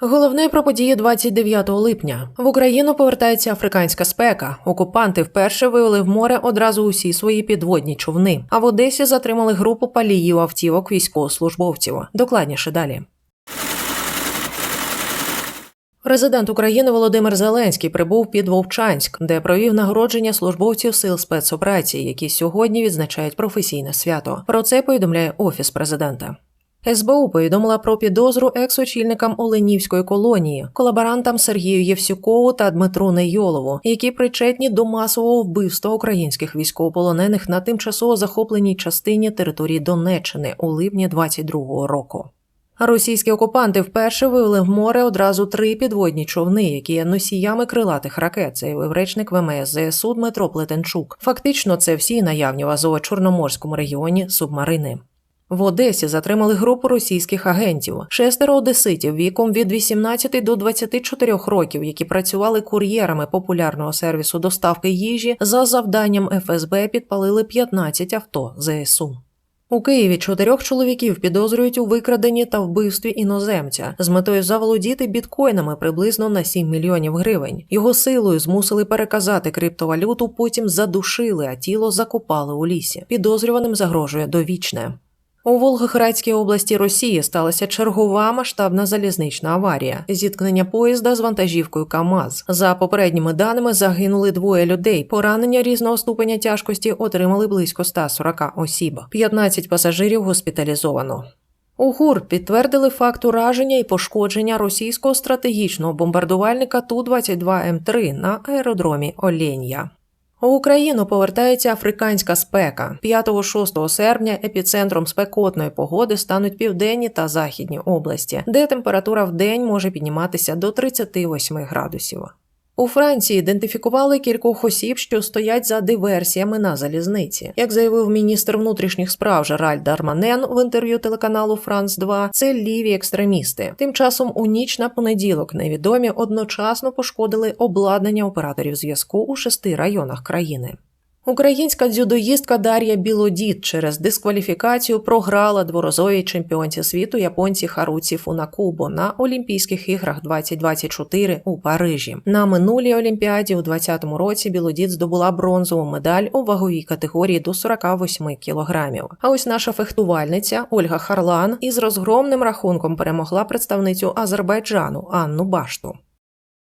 Головне про події 29 липня. В Україну повертається африканська спека. Окупанти вперше вивели в море одразу усі свої підводні човни. А в Одесі затримали групу паліїв автівок військовослужбовців. Докладніше далі. Президент України Володимир Зеленський прибув під Вовчанськ, де провів нагородження службовців сил спецоперацій, які сьогодні відзначають професійне свято. Про це повідомляє офіс президента. СБУ повідомила про підозру екс-очільникам Оленівської колонії, колаборантам Сергію Євсюкову та Дмитру Нейолову, які причетні до масового вбивства українських військовополонених на тимчасово захопленій частині території Донеччини у липні 22-го року. Російські окупанти вперше вивели в море одразу три підводні човни, які є носіями крилатих ракет, заявив речник ВМС ЗСУ Дмитро Плетенчук. Фактично, це всі наявні в Азово-Чорноморському регіоні субмарини. В Одесі затримали групу російських агентів, шестеро одеситів віком від 18 до 24 років, які працювали кур'єрами популярного сервісу доставки їжі. За завданням ФСБ підпалили 15 авто ЗСУ. У Києві чотирьох чоловіків підозрюють у викраденні та вбивстві іноземця з метою заволодіти біткоїнами приблизно на 7 мільйонів гривень. Його силою змусили переказати криптовалюту, потім задушили, а тіло закопали у лісі. Підозрюваним загрожує довічне. У Волгоградській області Росії сталася чергова масштабна залізнична аварія. Зіткнення поїзда з вантажівкою КАМАЗ. За попередніми даними загинули двоє людей. Поранення різного ступеня тяжкості отримали близько 140 осіб. 15 пасажирів госпіталізовано. У ГУР підтвердили факт ураження і пошкодження російського стратегічного бомбардувальника Ту-22М3 на аеродромі Оленя. У Україну повертається африканська спека. 5-6 серпня епіцентром спекотної погоди стануть південні та західні області, де температура в день може підніматися до 38 градусів. У Франції ідентифікували кількох осіб, що стоять за диверсіями на залізниці. Як заявив міністр внутрішніх справ Жераль Дарманен в інтерв'ю телеканалу Франс 2 це ліві екстремісти. Тим часом у ніч на понеділок невідомі одночасно пошкодили обладнання операторів зв'язку у шести районах країни. Українська дзюдоїстка Дар'я Білодід через дискваліфікацію програла дворазовій чемпіонці світу японці Харуці Фунакубо на Олімпійських іграх 2024 у Парижі. На минулій олімпіаді у 2020 році Білодід здобула бронзову медаль у ваговій категорії до 48 кілограмів. А ось наша фехтувальниця Ольга Харлан із розгромним рахунком перемогла представницю Азербайджану Анну Башту.